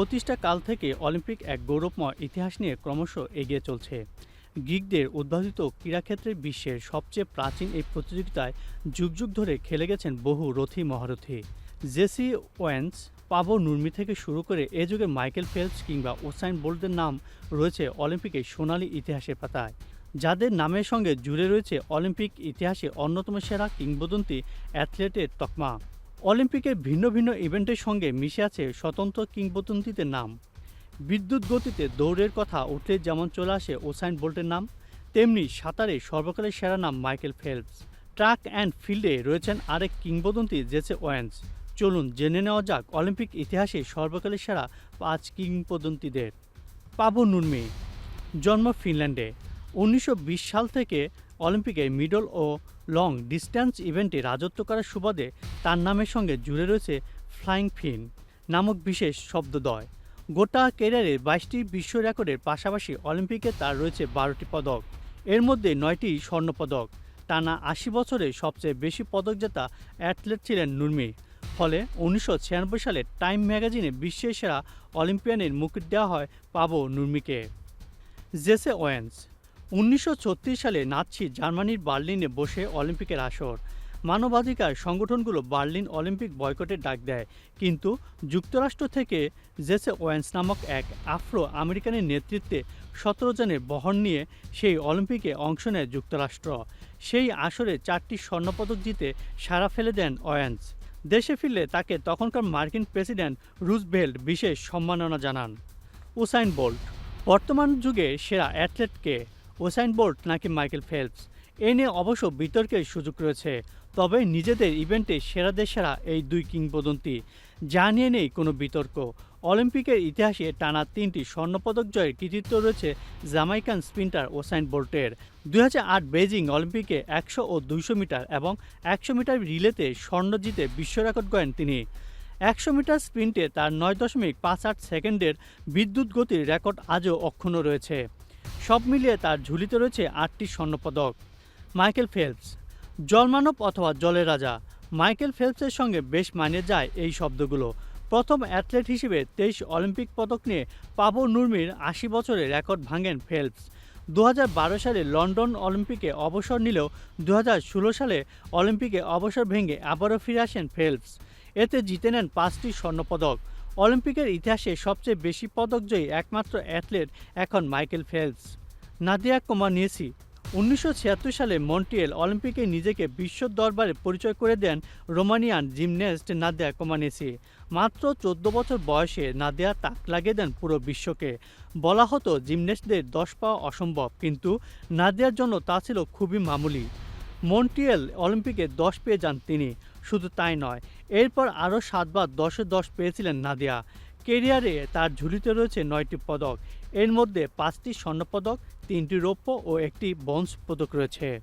প্রতিষ্ঠা কাল থেকে অলিম্পিক এক গৌরবময় ইতিহাস নিয়ে ক্রমশ এগিয়ে চলছে। গ্রিকদের উদ্ভাবিত ক্রীড়াক্ষেত্রে বিশ্বের সবচেয়ে প্রাচীন এই প্রতিযোগিতায় যুগ যুগ ধরে খেলে গেছেন বহু রথী মহারথী। জেসি ওয়েন্স পাবো নুর্মি থেকে শুরু করে এ যুগে মাইকেল ফেলস কিংবা ওসাইন বোল্টের নাম রয়েছে অলিম্পিকের সোনালি ইতিহাসের পাতায়। যাদের নামের সঙ্গে জুড়ে রয়েছে অলিম্পিক ইতিহাসে অন্যতম সেরা কিংবদন্তি অ্যাথলেটের তকমা। অলিম্পিকের ভিন্ন ভিন্ন ইভেন্টের সঙ্গে মিশে আছে স্বতন্ত্র কিংবদন্তিদের নাম। বিদ্যুৎ গতিতে দৌড়ের কথা উঠলে যেমন চলে আসে ওসাইন বোল্টের নাম, তেমনি সাঁতারে সর্বকালের সেরা নাম মাইকেল ফেলপস ট্র্যাক অ্যান্ড ফিল্ডে রয়েছেন আরেক কিংবদন্তি জেসে ওয়েন্স। চলুন জেনে নেওয়া যাক অলিম্পিক ইতিহাসে সর্বকালের সেরা পাঁচ কিংবদন্তিদের। পাবো নুরমি জন্ম ফিনল্যান্ডে। উনিশশো বিশ সাল থেকে অলিম্পিকে মিডল ও লং ডিস্ট্যান্স ইভেন্টে রাজত্ব করার সুবাদে তার নামের সঙ্গে জুড়ে রয়েছে ফ্লাইং ফিন নামক বিশেষ শব্দদ্বয়। গোটা ক্যারিয়ারে বাইশটি বিশ্ব রেকর্ডের পাশাপাশি অলিম্পিকে তার রয়েছে বারোটি পদক। এর মধ্যে নয়টি স্বর্ণপদক টানা আশি বছরে সবচেয়ে বেশি পদক জেতা অ্যাথলেট ছিলেন নুরমি। ফলে উনিশশো ছিয়ানব্বই সালে টাইম ম্যাগাজিনে বিশ্বের সেরা অলিম্পিয়ানের মুকুট দেওয়া হয় পাবো নুরমিকে। জেসে ওয়েন্স উনিশশো ছত্রিশ সালে নাৎসি জার্মানির বার্লিনে বসে অলিম্পিকের আসর। মানবাধিকার সংগঠনগুলো বার্লিন অলিম্পিক বয়কটের ডাক দেয়, কিন্তু যুক্তরাষ্ট্র থেকে জেসে ওয়েন্স নামক এক আফ্রো আমেরিকানের নেতৃত্বে সতেরো জনের বহর নিয়ে সেই অলিম্পিকে অংশ নেয় যুক্তরাষ্ট্র। সেই আসরে চারটি স্বর্ণপদক জিতে সারা ফেলে দেন ওয়েন্স। দেশে ফিরলে তাকে তখনকার মার্কিন প্রেসিডেন্ট রুজভেল্ট বিশেষ সম্মাননা জানান। উসাইন বোল্ট, বর্তমান যুগে সেরা অ্যাথলেটকে ওসাইন বোল্ট নাকি মাইকেল ফেলপস? এ নিয়ে অবশ্য বিতর্কের সুযোগ রয়েছে। তবে নিজেদের ইভেন্টে সেরাদের সেরা এই দুই কিংবদন্তি যা নিয়ে নেই কোনো বিতর্ক। অলিম্পিকের ইতিহাসে টানা তিনটি স্বর্ণপদক জয়ের কৃতিত্ব রয়েছে জামাইকান স্পিন্টার ওসাইন বোল্টের। দুই বেজিং অলিম্পিকে একশো ও দুইশো মিটার এবং একশো মিটার রিলেতে স্বর্ণ জিতে বিশ্ব রেকর্ড গড়েন তিনি। একশো মিটার স্প্রিন্টে তার নয় দশমিক পাঁচ আট সেকেন্ডের বিদ্যুৎ গতির রেকর্ড আজও অক্ষুণ্ণ রয়েছে। সব মিলিয়ে তার ঝুলিতে রয়েছে আটটি স্বর্ণপদক। মাইকেল ফেলপস, জলমানব অথবা জলের রাজা। মাইকেল ফেলপসের সঙ্গে বেশ মানিয়ে যায় এই শব্দগুলো। প্রথম অ্যাথলেট হিসেবে তেইশ অলিম্পিক পদক নিয়ে পাবো নুরমির আশি বছরের রেকর্ড ভাঙেন ফেলপস। দু হাজার বারো সালে লন্ডন অলিম্পিকে অবসর নিলেও দু হাজার ষোলো সালে অলিম্পিকে অবসর ভেঙে আবারও ফিরে আসেন ফেলপস। এতে জিতে নেন পাঁচটি স্বর্ণপদক। অলিম্পিকের ইতিহাসে সবচেয়ে বেশি পদকজয়ী একমাত্র অ্যাথলেট এখন মাইকেল ফেলস নাদিয়া কোমানিয়েসি উনিশশো ছিয়াত্তর সালে মন্ট্রিয়েল অলিম্পিকে নিজেকে বিশ্ব দরবারে পরিচয় করে দেন রোমানিয়ান জিমন্যাস্ট নাদিয়া কোমানেসি মাত্র চোদ্দ বছর বয়সে নাদিয়া তাক লাগিয়ে দেন পুরো বিশ্বকে। বলা হতো জিমন্যাস্টদের দশ পাওয়া অসম্ভব, কিন্তু নাদিয়ার জন্য তা ছিল খুবই মামুলি। মন্ট্রিয়েল অলিম্পিকে দশ পেয়ে যান তিনি। শুধু তাই নয়, এরপর আরও সাতবার দশে দশ পেয়েছিলেন নাদিয়া। কেরিয়ারে তার ঝুলিতে রয়েছে নয়টি পদক। এর মধ্যে পাঁচটি স্বর্ণপদক, তিনটি রৌপ্য ও একটি ব্রোঞ্জ পদক রয়েছে।